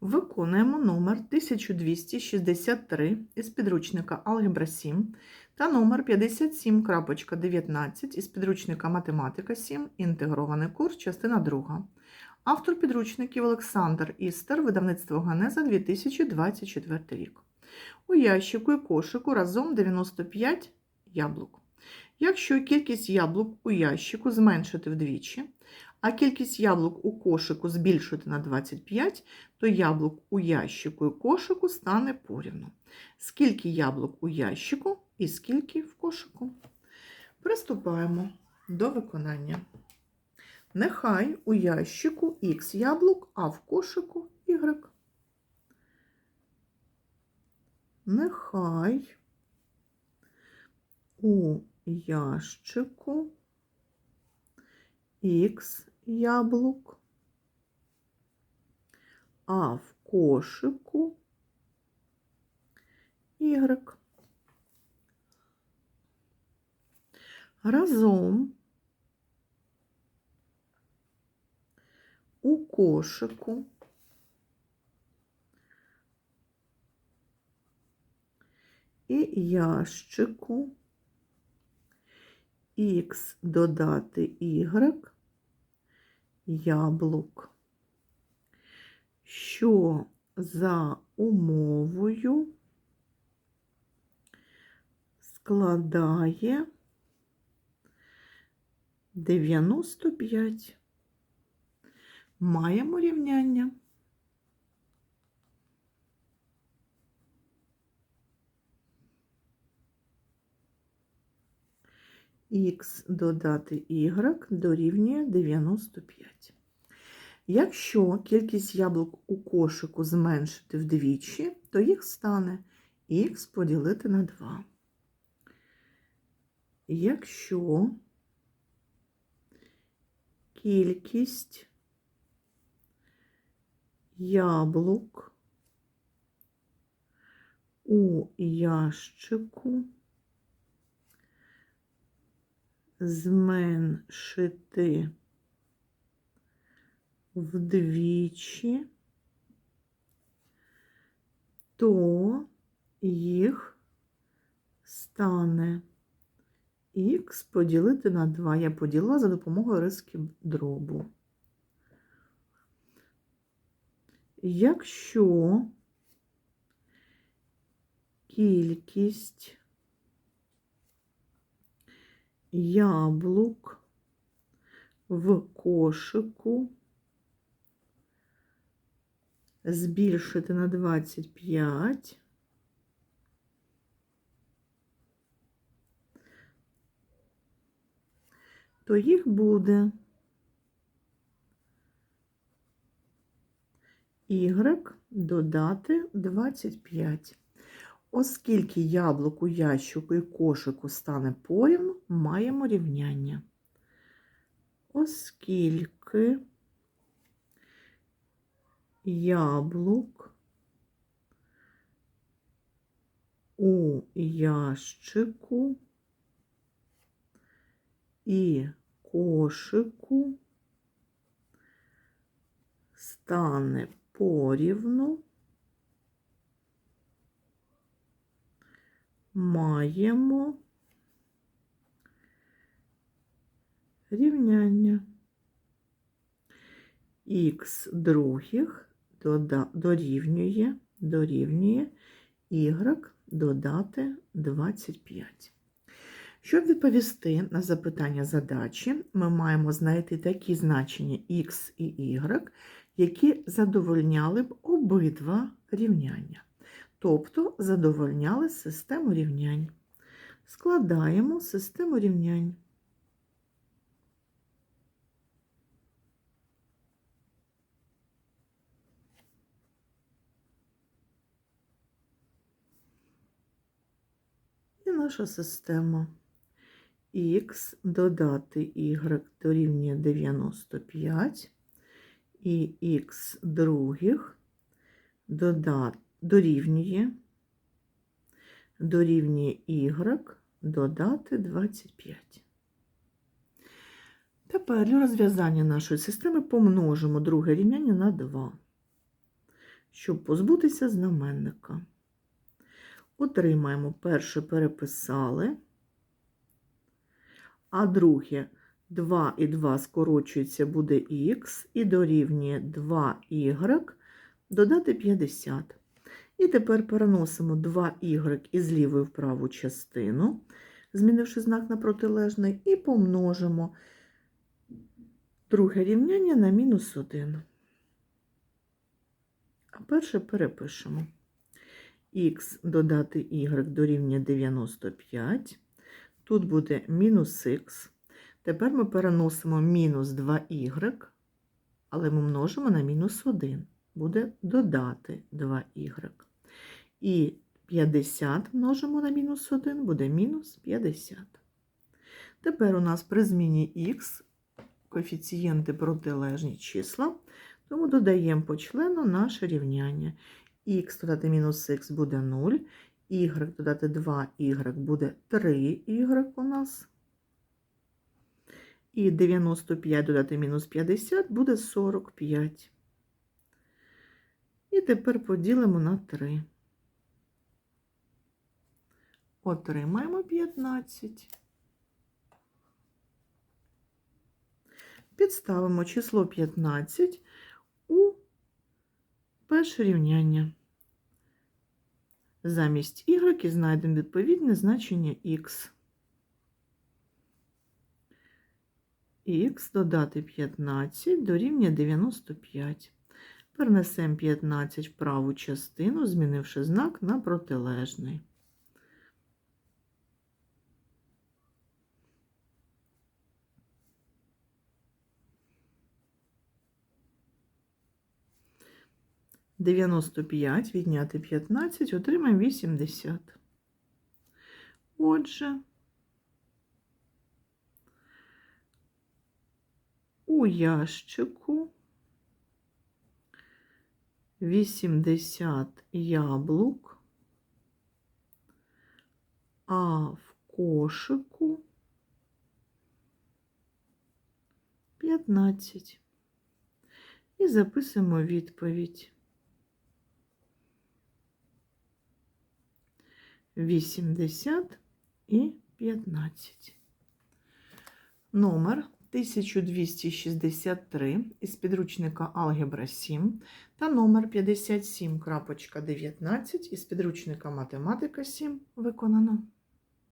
Виконуємо номер 1263 із підручника Алгебра 7 та номер 57.19 із підручника Математика 7, інтегрований курс, частина 2. Автор підручників Олександр Істер, видавництво Ганеза 2024 рік. У ящику і кошику разом 95 яблук. Якщо кількість яблук у ящику зменшити вдвічі, а кількість яблук у кошику збільшити на 25, то яблук у ящику і кошику стане порівну. Скільки яблук у ящику і скільки в кошику. Приступаємо до виконання. Нехай у ящику х яблук, а в кошику y. Нехай у ящику х яблук, а в кошику y. Разом у кошику і ящику х додати y яблук, що за умовою складає 95. Маємо рівняння. Х додати y дорівнює 95. Якщо кількість яблук у кошику зменшити вдвічі, то їх стане х поділити на 2. Якщо кількість яблук у ящику зменшити вдвічі, то їх стане х поділити на 2. Я поділила за допомогою риски дробу. Якщо кількість яблук в кошику збільшити на 25, то їх буде y додати 25. Оскільки яблук у ящику і кошику стане порівну, маємо рівняння. Оскільки яблук у ящику і кошику стане порівну, маємо рівняння х других дорівнює, дорівнює y додати 25. Щоб відповісти на запитання задачі, ми маємо знайти такі значення x і y, які задовольняли б обидва рівняння, тобто задовольняли систему рівнянь. Складаємо систему рівнянь. І наша система х додати y дорівнює 95 і х других додати, дорівнює, дорівнює y додати 25. Тепер для розв'язання нашої системи помножимо друге рівняння на 2. щоб позбутися знаменника. Отримаємо перше переписали, а друге 2 і 2 скорочується, буде х, і дорівнює 2y додати 50. І тепер переносимо 2y із лівої в праву частину, змінивши знак на протилежний, і помножимо друге рівняння на мінус 1. А перше перепишемо. х додати y дорівнює 95. Тут буде мінус х. Тепер ми переносимо мінус 2y, але ми множимо на мінус 1. Буде додати 2y. І 50 множимо на мінус 1, буде мінус 50. Тепер у нас при зміні х коефіцієнти протилежні числа, тому додаємо по члену наше рівняння. х додати мінус х буде 0, y додати 2y буде 3y у нас. І 95 додати мінус 50 буде 45. І тепер поділимо на 3. Отримаємо 15. Підставимо число 15 у перше рівняння. Замість y знайдемо відповідне значення х. х додати 15 дорівнює 95. Перенесемо 15 в праву частину, змінивши знак на протилежний. Дев'яносто п'ять відняти 15, отримаємо 80. Отже, у ящику 80 яблук, а в кошику 15. І записуємо відповідь. 80 і 15. Номер 1263 із підручника Алгебра 7 та номер 57.19 із підручника Математика 7 виконано.